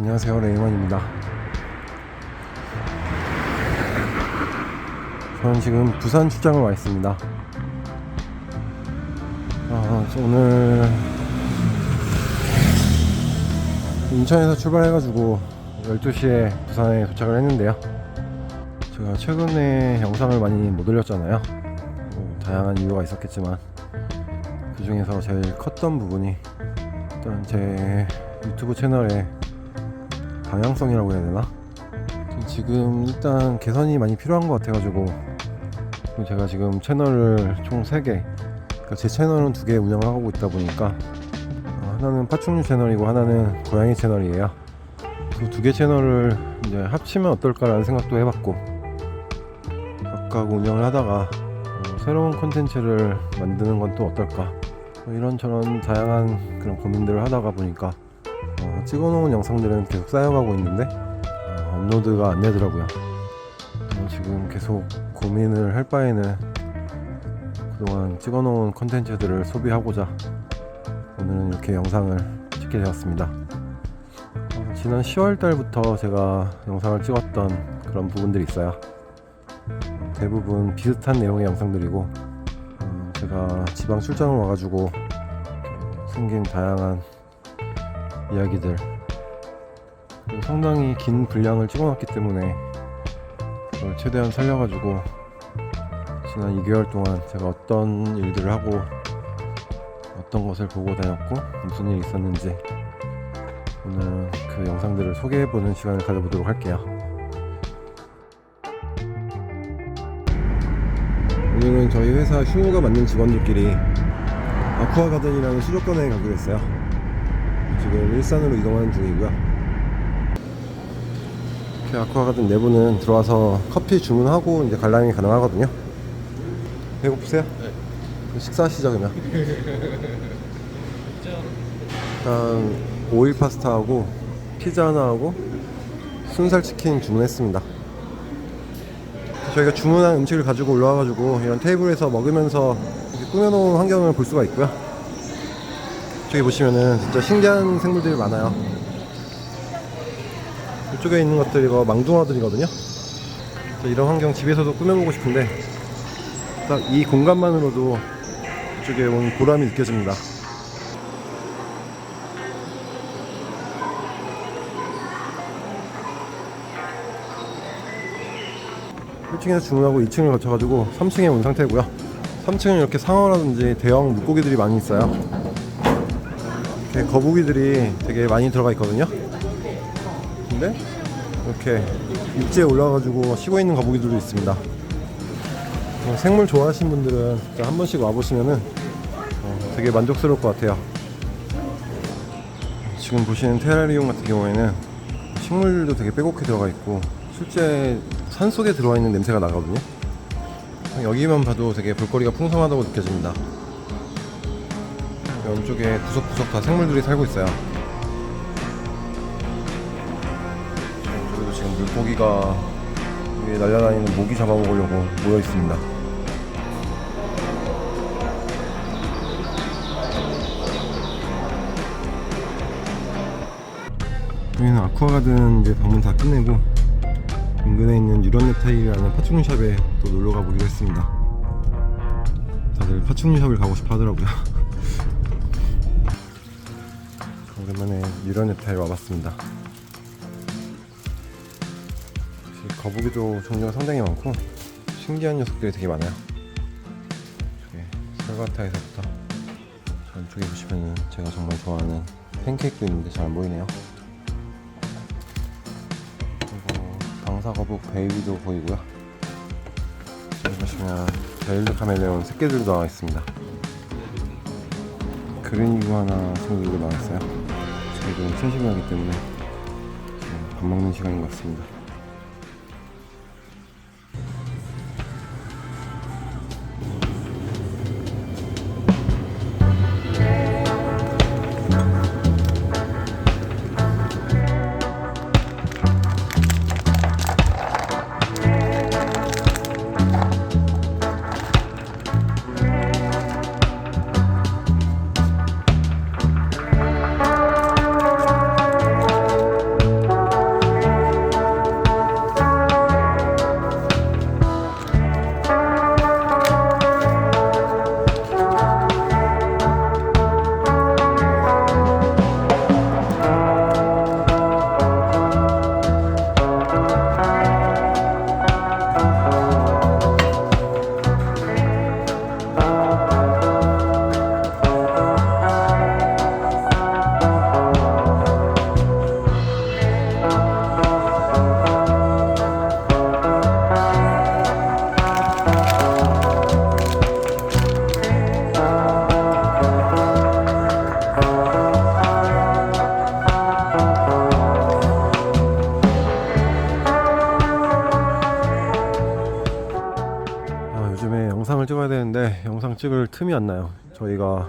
안녕하세요. 레이먼입니다. 저는 지금 부산 출장을 와 있습니다. 아, 저 오늘 인천에서 출발해가지고 12시에 부산에 도착을 했는데요. 제가 최근에 영상을 많이 못 올렸잖아요. 뭐 다양한 이유가 있었겠지만 그 중에서 제일 컸던 부분이 일단 제 유튜브 채널의 방향성이라고 해야 되나? 지금 일단 개선이 많이 필요한 것 같아가지고 제가 지금 채널을 총 3개 그러니까 제 채널은 두개 운영을 하고 있다 보니까 어, 하나는 파충류 채널이고 하나는 고양이 채널이에요 그 두 개 채널을 이제 합치면 어떨까라는 생각도 해봤고 각각 운영을 하다가 어, 새로운 콘텐츠를 만드는 건 또 어떨까 뭐 이런저런 다양한 그런 고민들을 하다가 보니까 어, 찍어놓은 영상들은 계속 쌓여가고 있는데 어, 업로드가 안 되더라고요. 그래서 지금 계속 고민을 할 바에는 그동안 찍어놓은 컨텐츠들을 소비하고자 오늘은 이렇게 영상을 찍게 되었습니다. 어, 지난 10월 달부터 제가 영상을 찍었던 그런 부분들이 있어요. 대부분 비슷한 내용의 영상들이고 어, 제가 지방 출장을 와가지고 생긴 다양한 이야기들 상당히 긴 분량을 찍어놨기 때문에 그걸 최대한 살려가지고 지난 2개월 동안 제가 어떤 일들을 하고 어떤 것을 보고 다녔고 무슨 일이 있었는지 오늘 그 영상들을 소개해보는 시간을 가져보도록 할게요. 오늘은 저희 회사 휴무가 맞는 직원들끼리 아쿠아 가든이라는 수족관에 가기로 했어요. 지금 일산으로 이동하는 중이고요. 이렇게 아쿠아 가든 내부는 들어와서 커피 주문하고 이제 관람이 가능하거든요. 배고프세요? 네. 식사하시죠 그러면. 일단 오일 파스타하고 피자 하나 하고 순살 치킨 주문했습니다. 저희가 주문한 음식을 가지고 올라와가지고 이런 테이블에서 먹으면서 꾸며놓은 환경을 볼 수가 있고요. 저기 보시면은 진짜 신기한 생물들이 많아요. 이쪽에 있는 것들 이거 망둥어들이거든요. 그래서 이런 환경 집에서도 꾸며보고 싶은데 딱 이 공간만으로도 이쪽에 온 보람이 느껴집니다. 일층에서 주문하고 2층을 거쳐가지고 3층에 온 상태고요. 3층은 이렇게 상어라든지 대형 물고기들이 많이 있어요. 이렇게 거북이들이 되게 많이 들어가 있거든요. 근데 이렇게 육지에 올라가지고 쉬고 있는 거북이들도 있습니다. 어, 생물 좋아하시는 분들은 한 번씩 와보시면은 어, 되게 만족스러울 것 같아요. 지금 보시는 테라리움 같은 경우에는 식물들도 되게 빼곡히 들어가 있고 실제 산 속에 들어와 있는 냄새가 나거든요. 여기만 봐도 되게 볼거리가 풍성하다고 느껴집니다. 왼쪽에 구석구석 다 생물들이 살고 있어요. 저기도 지금 물고기가 위에 날아다니는 모기 잡아먹으려고 모여 있습니다. 여기는 아쿠아가든 이제 방문 다 끝내고 인근에 있는 유런네타일이라는 파충류샵에 또 놀러 가보기로 했습니다. 다들 파충류샵을 가고 싶어 하더라고요. 오랜만에 유런네타일 와봤습니다. 거북이도 종류가 상당히 많고 신기한 녀석들이 되게 많아요. 저기 설가타에서부터 저쪽에 보시면은 제가 정말 좋아하는 팬케이크도 있는데 잘 안 보이네요. 그리고 방사거북 베이비도 보이고요. 여기 보시면 베일드 카멜레온 새끼들도 나와 있습니다. 그린 이구아나 친구들도 나와 있어요. 저희들은 천식이하기 때문에 지금 밥 먹는 시간인 것 같습니다. 찍을 틈이 안 나요. 저희가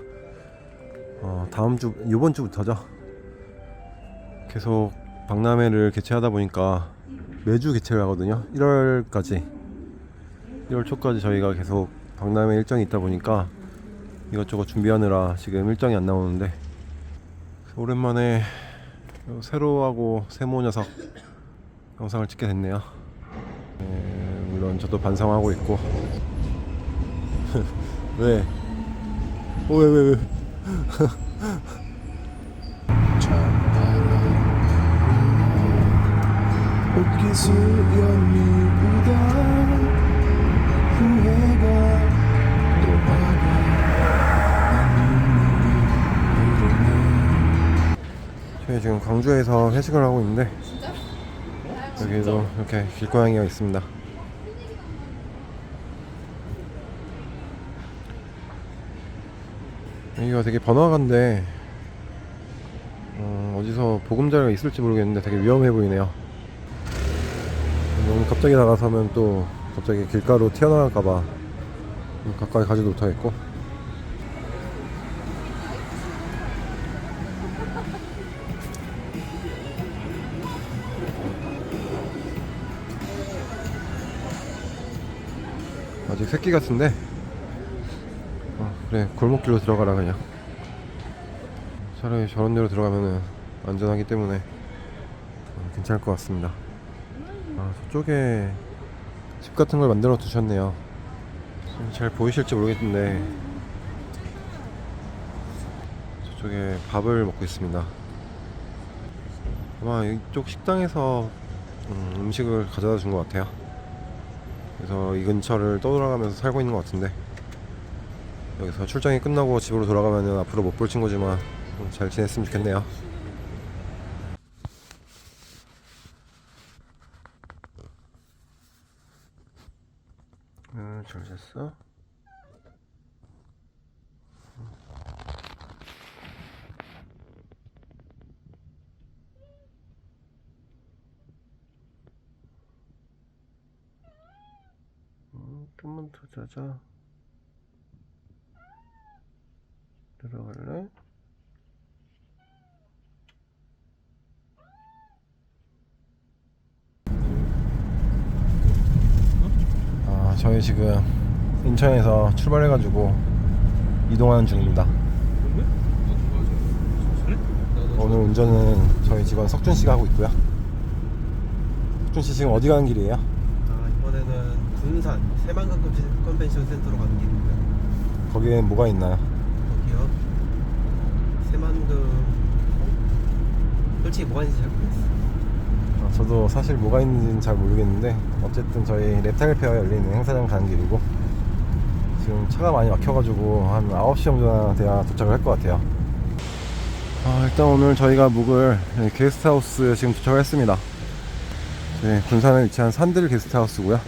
어, 다음 주 이번 주부터죠. 계속 박람회를 개최하다 보니까 매주 개최를 하거든요. 1월까지 1월 초까지 저희가 계속 박람회 일정이 있다 보니까 이것저것 준비하느라 지금 일정이 안 나오는데 오랜만에 요 세로하고 세모 녀석 영상을 찍게 됐네요. 네, 물론 저도 반성하고 있고 왜? 어, 왜, 왜, 왜? 저희 지금 광주에서 회식을 하고 있는데 여기도 이렇게 길고양이가 있습니다. 여기가 되게 번화가인데 어, 어디서 보금자리가 있을지 모르겠는데 되게 위험해 보이네요. 너무 갑자기 나가서면 또 갑자기 길가로 튀어나갈까봐 가까이 가지도 못하겠고 아직 새끼 같은데 어, 그래 골목길로 들어가라 그냥. 차라리 저런 데로 들어가면은 안전하기 때문에 어, 괜찮을 것 같습니다. 아 저쪽에 집 같은 걸 만들어 두셨네요. 잘 보이실지 모르겠는데 저쪽에 밥을 먹고 있습니다. 아마 이쪽 식당에서 음, 음식을 가져다 준 것 같아요. 그래서 이 근처를 떠돌아가면서 살고 있는 것 같은데 여기서 출장이 끝나고 집으로 돌아가면 앞으로 못 볼 친구지만 좀잘 지냈으면 좋겠네요 음, 잘 잤어? 음, 좀만 더 자자. 들어갈래? 아, 저희 지금 인천에서 출발해가지고 이동하는 중입니다. 오늘 운전은 저희 직원 석준 씨가 하고 있고요. 석준 씨 지금 어디 가는 길이에요? 아, 이번에는 군산 새만금 컨벤- 컨벤션 센터로 가는 길입니다. 거기에 뭐가 있나요? 새만금 솔직히 뭐가 있는지 잘 모르겠어요. 아, 저도 사실 뭐가 있는지는 잘 모르겠는데 어쨌든 저희 랩타일 페어 열리는 행사장 가는 길이고 지금 차가 많이 막혀가지고 한 9시 정도나 돼야 도착을 할 것 같아요. 아, 일단 오늘 저희가 묵을 게스트하우스 지금 도착을 했습니다. 네, 군산에 위치한 산들 게스트하우스고요.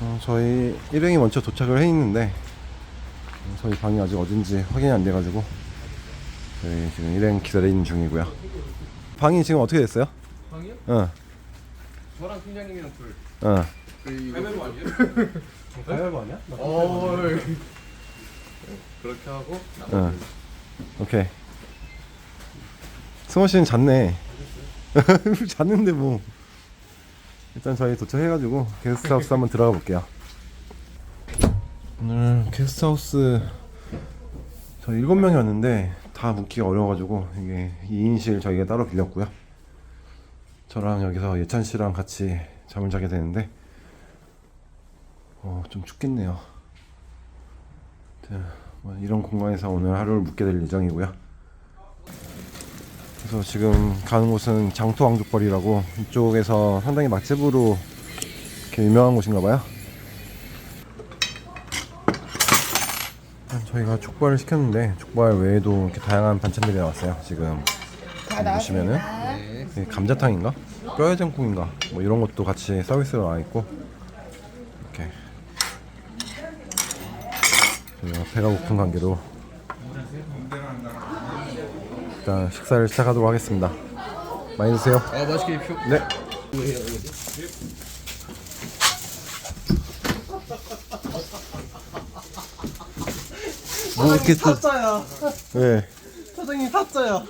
어, 저희 일행이 먼저 도착을 해 있는데 어, 저희 방이 아직 어딘지 확인이 안 돼가지고 저희 지금 일행 기다리는 중이고요 방이 지금 어떻게 됐어요? 방이요? 응, 저랑 팀장님이랑 둘. 응. 가위바위보 아니에요? 가위바위보 아니야? 어. 그렇게 하고 응. 오케이. 승호 씨는 잤네. 잤는데 뭐. 일단 저희 도착해가지고 게스트하우스 한번 들어가 볼게요. 오늘 게스트하우스 저희 일곱 명이었는데 다 묵기가 어려워가지고 이게 2인실 저희가 따로 빌렸고요. 저랑 여기서 예찬 씨랑 같이 잠을 자게 되는데 어, 좀 춥겠네요. 네, 뭐 이런 공간에서 오늘 하루를 묵게 될 예정이고요. 그래서 지금 가는 곳은 장토왕족벌이라고 이쪽에서 상당히 맛집으로 이렇게 유명한 곳인가 봐요. 일단 저희가 족발을 시켰는데 족발 외에도 이렇게 다양한 반찬들이 나왔어요. 지금 여기 보시면은 이게 감자탕인가 뼈해장국인가 뭐 이런 것도 같이 서비스로 나와 있고 이렇게 저희가 배가 고픈 관계로 일단 식사를 시작하도록 하겠습니다. 많이 드세요. 아 맛있게 입쇼. 네. 뭐 이렇게 또 타짜야. 왜? 사장님 타짜야.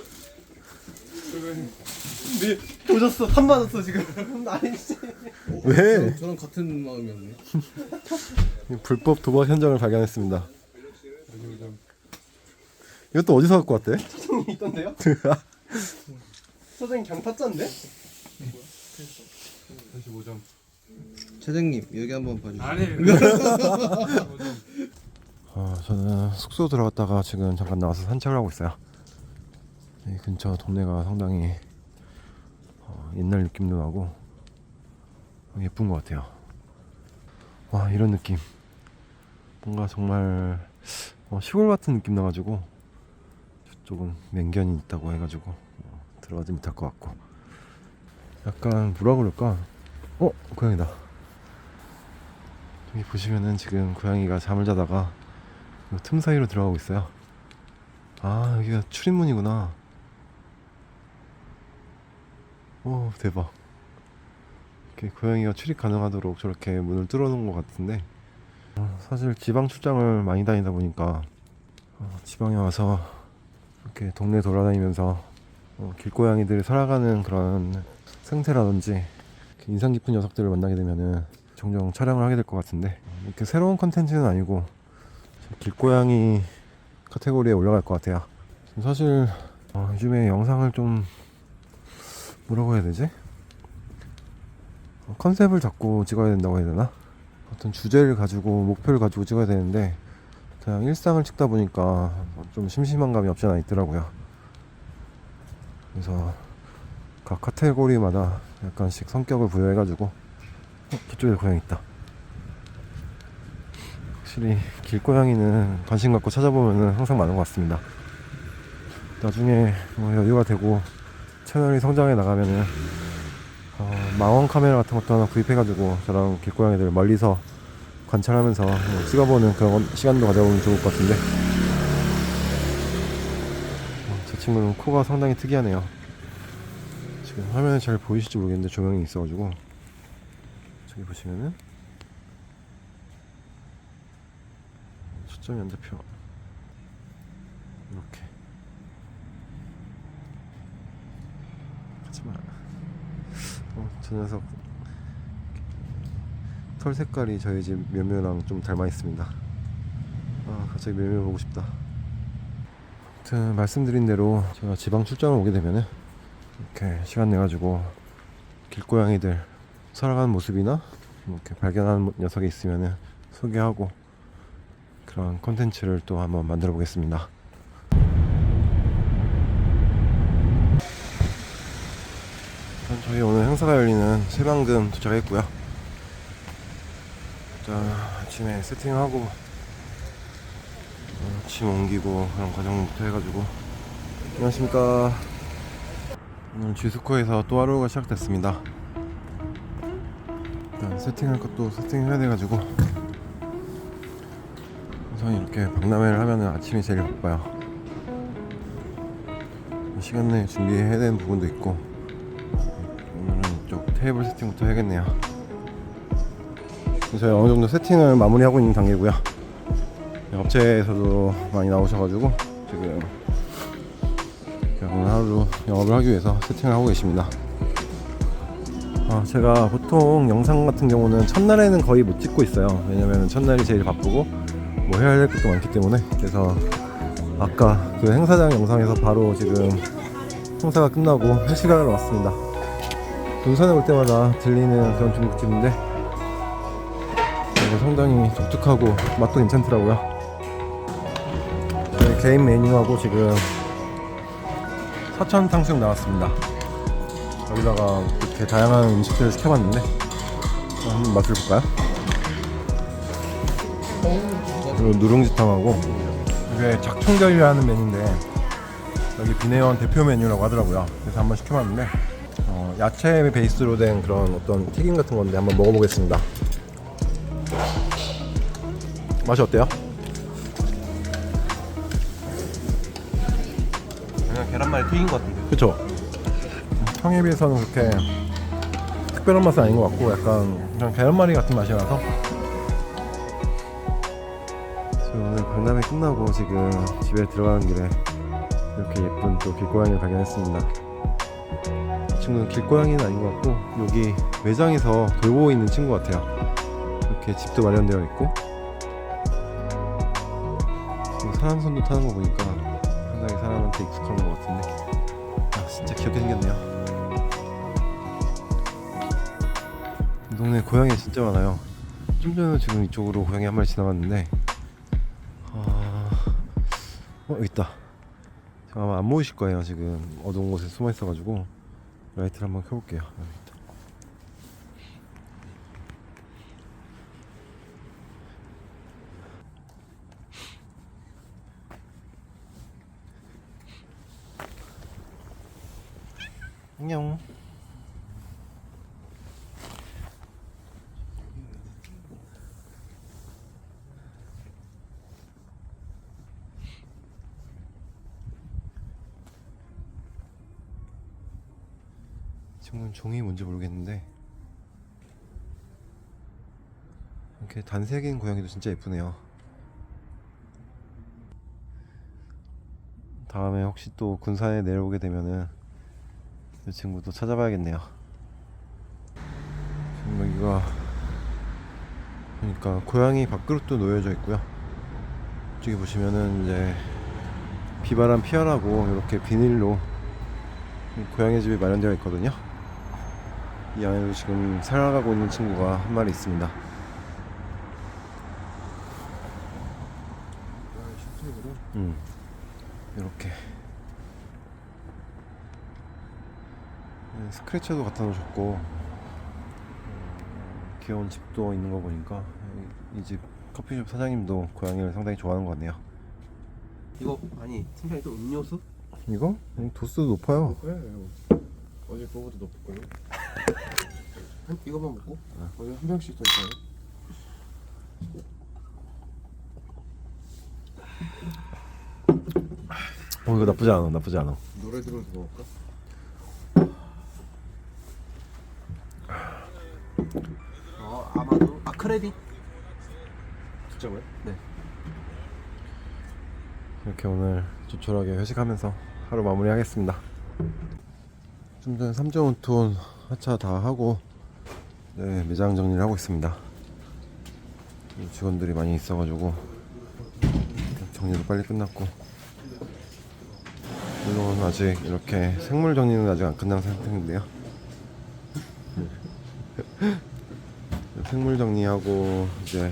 네 보셨어? 3만 원써 지금. 아니지. 왜? 저랑 같은 마음이었네. 불법 도박 현장을 발견했습니다. 이것도 어디서 갖고 왔대? 사장님 있던데요? 사장님 그냥 타짜인데? 45점. 사장님 여기 한번 봐주세요. 아니. 어, 저는 숙소 들어갔다가 지금 잠깐 나와서 산책을 하고 있어요. 이 근처 동네가 상당히 어, 옛날 느낌도 나고 예쁜 것 같아요. 와 이런 느낌. 뭔가 정말 어, 시골 같은 느낌 나가지고 저쪽은 맹견이 있다고 해가지고 어, 들어가지 못할 것 같고 약간 뭐라 그럴까? 어 고양이다. 저기 보시면은 지금 고양이가 잠을 자다가 이틈 사이로 들어가고 있어요. 아 여기가 출입문이구나. 오 대박. 이렇게 고양이가 출입 가능하도록 저렇게 문을 뚫어 놓은 것 같은데 어, 사실 지방 출장을 많이 다니다 보니까 어, 지방에 와서 이렇게 동네 돌아다니면서 어, 길고양이들이 살아가는 그런 생태라든지 인상 깊은 녀석들을 만나게 되면은 종종 촬영을 하게 될 것 같은데 이렇게 새로운 컨텐츠는 아니고 길고양이 카테고리에 올라갈 것 같아요. 사실 어, 요즘에 영상을 좀 뭐라고 해야 되지? 어, 컨셉을 잡고 찍어야 된다고 해야 되나? 어떤 주제를 가지고 목표를 가지고 찍어야 되는데 그냥 일상을 찍다 보니까 좀 심심한 감이 없지 않아 있더라고요. 그래서 각 카테고리마다 약간씩 성격을 부여해가지고 어, 저쪽에 고양이 있다. 확실히 길고양이는 관심 갖고 찾아보면 항상 많은 것 같습니다. 나중에 뭐 여유가 되고 채널이 성장해 나가면은 어, 망원 카메라 같은 것도 하나 구입해가지고 저랑 길고양이들 멀리서 관찰하면서 뭐 찍어보는 그런 시간도 가져보면 좋을 것 같은데 어, 저 친구는 코가 상당히 특이하네요. 지금 화면에 잘 보이실지 모르겠는데 조명이 있어가지고 저기 보시면은 안 잡혀 이렇게. 하지마. 어, 저 녀석. 털 색깔이 저희 집 묘묘랑 좀 닮아 있습니다. 아 갑자기 묘묘 보고 싶다. 아무튼 말씀드린 대로 제가 지방 출장을 오게 되면은 이렇게 시간 내가지고 길고양이들 살아가는 모습이나 뭐 이렇게 발견하는 녀석이 있으면은 소개하고 그런 콘텐츠를 또 한번 만들어 보겠습니다. 일단 저희 오늘 행사가 열리는 새만금 도착했고요. 일단 아침에 세팅하고 어, 짐 옮기고 그런 과정부터 해가지고 안녕하십니까. 오늘 쥐스코에서 또 하루가 시작됐습니다. 일단 세팅할 것도 세팅해야 돼가지고 우선 이렇게 박람회를 하면은 아침이 제일 바빠요. 시간 내에 준비해야 되는 부분도 있고 오늘은 이쪽 테이블 세팅부터 해야겠네요. 저희 어느 정도 세팅을 마무리하고 있는 단계고요. 업체에서도 많이 나오셔가지고 지금 오늘 하루 영업을 하기 위해서 세팅을 하고 계십니다. 아, 제가 보통 영상 같은 경우는 첫날에는 거의 못 찍고 있어요. 왜냐면 첫날이 제일 바쁘고 뭐 해야 할 것도 많기 때문에 그래서 아까 그 행사장 영상에서 바로 지금 행사가 끝나고 회식하러 왔습니다. 군산에 올 때마다 들리는 그런 중국집인데 상당히 독특하고 맛도 괜찮더라고요. 개인 메뉴하고 지금 사천 탕수육 나왔습니다. 여기다가 이렇게 다양한 음식들을 시켜봤는데 한번 맛을 볼까요? 그리고 누룽지탕하고 이게 작총결이라는 메뉴인데 여기 비내원 대표 메뉴라고 하더라고요. 그래서 한번 시켜봤는데 어, 야채 베이스로 된 그런 어떤 튀김 같은 건데 한번 먹어보겠습니다. 맛이 어때요? 그냥 계란말이 튀긴 것 같은데. 그쵸? 향에 비해서는 그렇게 특별한 맛은 아닌 것 같고 약간 그냥 계란말이 같은 맛이 나서 만남이 끝나고 지금 집에 들어가는 길에 이렇게 예쁜 또 길고양이를 발견했습니다. 이 친구는 길고양이는 아닌 것 같고 여기 매장에서 돌보고 있는 친구 같아요. 이렇게 집도 마련되어 있고 사람 손도 타는 거 보니까 상당히 사람한테 익숙한 것 같은데 아 진짜 귀엽게 생겼네요. 이 동네 고양이 진짜 많아요. 좀 전에 지금 이쪽으로 고양이 한 마리 지나갔는데 아... 어 여기 있다. 아마 안 보이실 거예요 지금 어두운 곳에 숨어 있어가지고 라이트를 한번 켜볼게요. 안녕. 친구는 종이 뭔지 모르겠는데 이렇게 단색인 고양이도 진짜 예쁘네요. 다음에 혹시 또 군산에 내려오게 되면은 이 친구도 찾아봐야겠네요. 지금 여기가 그러니까 고양이 밥그릇도 놓여져 있고요. 이쪽에 보시면은 이제 비바람 피하라고 이렇게 비닐로 고양이 집이 마련되어 있거든요. 이 안에도 지금 살아가고 있는 친구가 한 마리 있습니다. 음, 이렇게 네, 스크래쳐도 갖다 놓으셨고 음, 귀여운 집도 있는 거 보니까 이 집 커피숍 사장님도 고양이를 상당히 좋아하는 것 같네요. 이거 아니 팀장님 또 음료수? 이거 음, 도수도 높아요. 그래 어제 그거보다 높을걸요? 한 이거만 먹고? 어제 한 병씩 더 있어요 어 이거 나쁘지 않아, 나쁘지 않아. 노래 들어서 먹을까? 어 아마도 아 크레딧 진짜고요? 이렇게 오늘 조촐하게 회식하면서 하루 마무리하겠습니다. 좀 전에 3.5톤 하차 다 하고 네, 매장 정리를 하고 있습니다. 직원들이 많이 있어가지고 정리도 빨리 끝났고 물론 아직 이렇게 생물 정리는 아직 안 끝난 상태인데요. 생물 정리하고 이제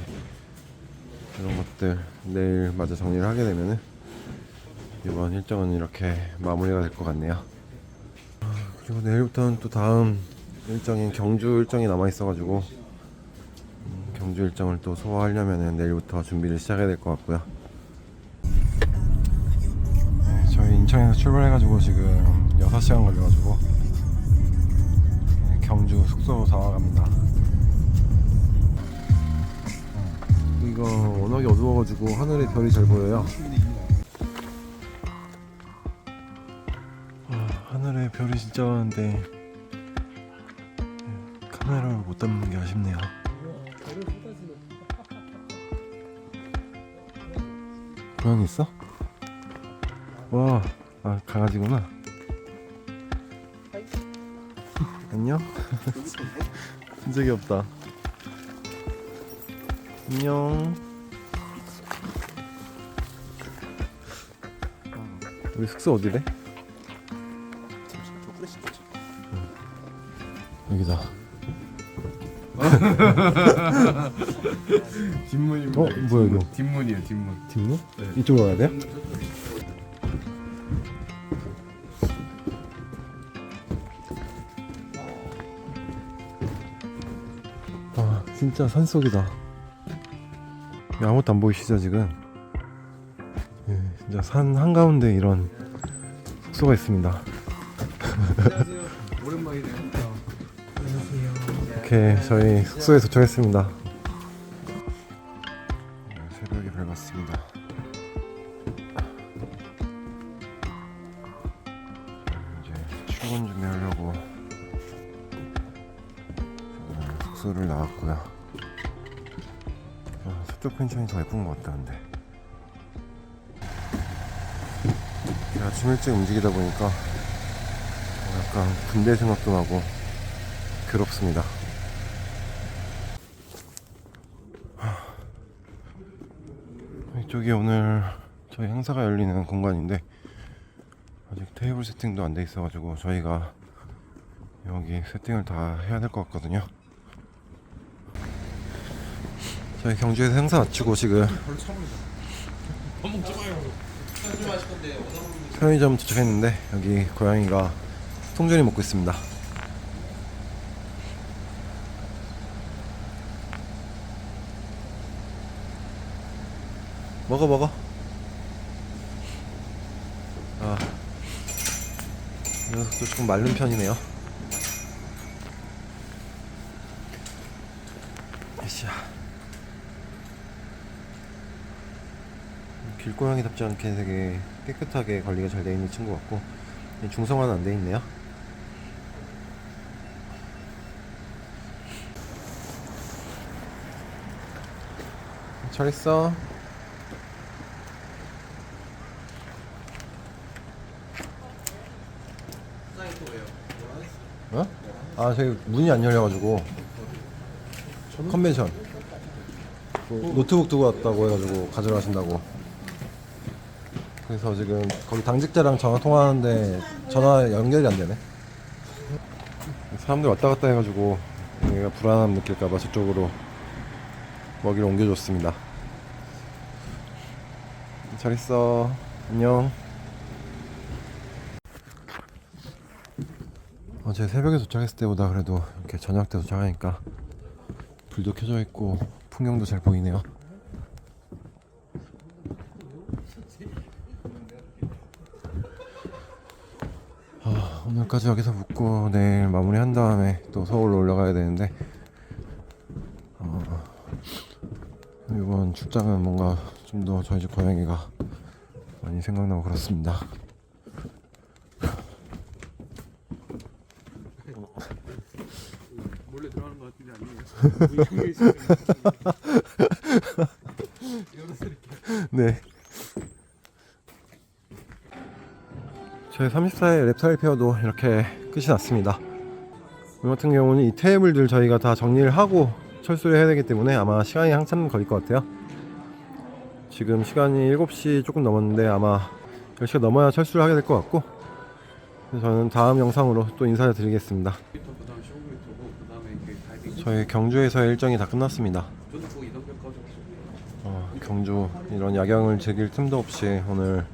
이런 것들 내일 마저 정리를 하게 되면은 이번 일정은 이렇게 마무리가 될 것 같네요. 아, 그리고 내일부터는 또 다음 일정인 경주 일정이 남아 있어가지고 음, 경주 일정을 또 소화하려면은 내일부터 준비를 시작해야 될 것 같고요. 네, 저희 인천에서 출발해가지고 지금 6시간 걸려가지고 네, 경주 숙소로 다와갑니다. 이거 워낙에 어두워가지고 하늘에 별이 잘 보여요. 하늘에 별이 진짜 많은데 네, 카메라로 못 담는 게 아쉽네요. 고양이 있어? 와, 아 강아지구나. 안녕. 진짜 귀엽다. 안녕. 우리 숙소 어디래? 여기다. 뒷문입니다 어, 뭐야, 이거? 뒷문이에요 뒷문 뒷문? 이쪽으로 가야 돼요? 와, 진짜 산속이다. 야, 아무것도 안 보이시죠, 지금? 예, 진짜 산 한가운데 이런 숙소가 있습니다. 이렇게 저희 숙소에 도착했습니다. 네, 새벽에 밝았습니다. 이제 출근 준비하려고 숙소를 나왔고요. 아, 서쪽 펜션이 더 예쁜 것 같다 근데 아침 일찍 움직이다 보니까 약간 군대 생각도 나고 괴롭습니다. 이쪽이 오늘 저희 행사가 열리는 공간인데 아직 테이블 세팅도 안 돼 있어가지고 저희가 여기 세팅을 다 해야 될 것 같거든요. 저희 경주에서 행사 마치고 지금 편의점 도착했는데 여기 고양이가 통조림 먹고 있습니다. 먹어 먹어. 아, 이 녀석도 조금 마른 편이네요. 으쌰. 길고양이답지 않게 되게 깨끗하게 관리가 잘 되어 있는 친구 같고 중성화는 안 돼 있네요. 잘 있어. 어? 아 저기 문이 안 열려가지고. 컨벤션. 뭐 노트북 두고 왔다고 해가지고 가져가 하신다고. 그래서 지금 거기 당직자랑 전화 통화하는데 전화 연결이 안 되네. 사람들 왔다 갔다 해가지고 얘가 불안함 느낄까봐 저쪽으로 먹이를 옮겨줬습니다. 잘 있어. 안녕 어제 새벽에 도착했을 때보다 그래도 이렇게 저녁 때 도착하니까 불도 켜져 있고 풍경도 잘 보이네요. 아, 오늘까지 여기서 묵고 내일 마무리한 다음에 또 서울로 올라가야 되는데 어, 이번 출장은 뭔가 좀 더 저희 집 고양이가 많이 생각나고 그렇습니다. 몰래 들어가는 것 같은데 아니에요? 네. 저희 34회 랩사일 페어도 이렇게 끝이 났습니다. 오늘 같은 경우는 이 테이블들 저희가 다 정리를 하고 철수를 해야 되기 때문에 아마 시간이 한참 걸릴 것 같아요. 지금 시간이 7시 조금 넘었는데 아마 10시가 넘어야 철수를 하게 될 것 같고 저는 다음 영상으로 또 인사를 드리겠습니다. 그다음 15m고 그다음에 그 다이빙 저희 경주에서의 일정이 다 끝났습니다. 이동표까지 어, 경주 이런 야경을 즐길 틈도 없이 오늘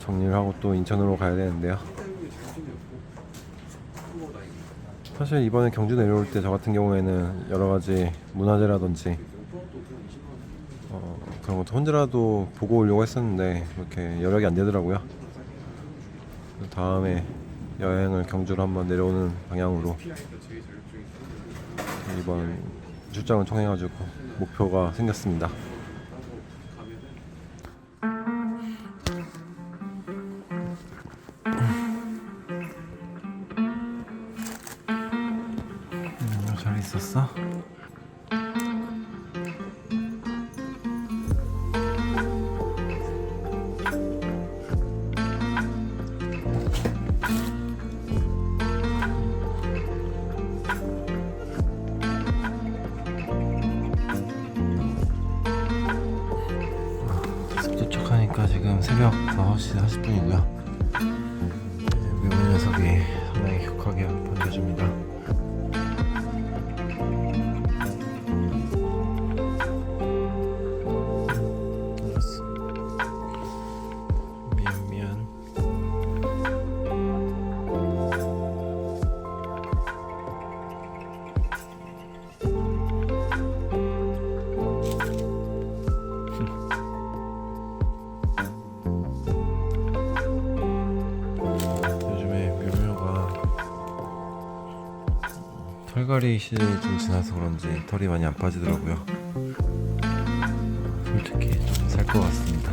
정리를 하고 또 인천으로 가야 되는데요. 사실 이번에 경주 내려올 때 저 같은 경우에는 여러 가지 문화재라든지 어, 그런 것도 혼자라도 보고 오려고 했었는데 이렇게 여력이 안 되더라고요. 다음에 여행을 경주로 한번 내려오는 방향으로 이번 출장을 통해 가지고 목표가 생겼습니다. 털갈이 시즌이 좀 지나서 그런지 털이 많이 안 빠지더라고요. 솔직히 좀 살 것 같습니다.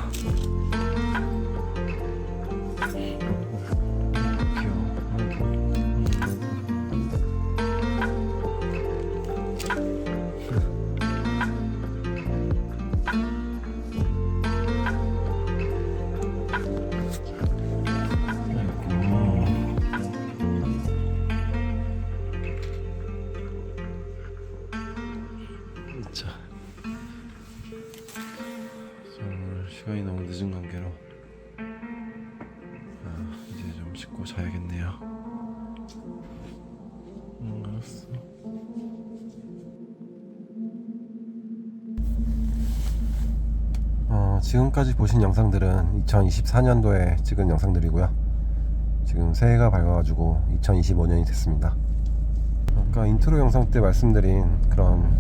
지금까지 보신 영상들은 2024년도에 찍은 영상들이고요. 지금 새해가 밝아가지고 2025년이 됐습니다. 아까 인트로 영상 때 말씀드린 그런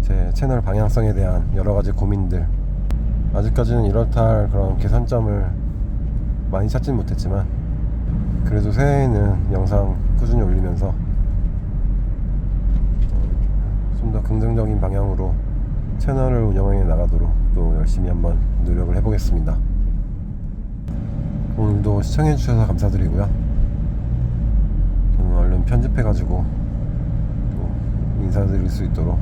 제 채널 방향성에 대한 여러 가지 고민들 아직까지는 이렇다 할 그런 개선점을 많이 찾진 못했지만 그래도 새해에는 영상 꾸준히 올리면서 좀 더 긍정적인 방향으로 채널을 운영해 나가도록 또 열심히 한번 노력을 해보겠습니다. 오늘도 시청해주셔서 감사드리고요. 저는 얼른 편집해가지고 또 인사드릴 수 있도록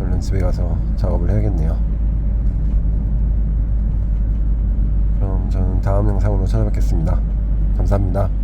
얼른 집에 가서 작업을 해야겠네요. 그럼 저는 다음 영상으로 찾아뵙겠습니다. 감사합니다.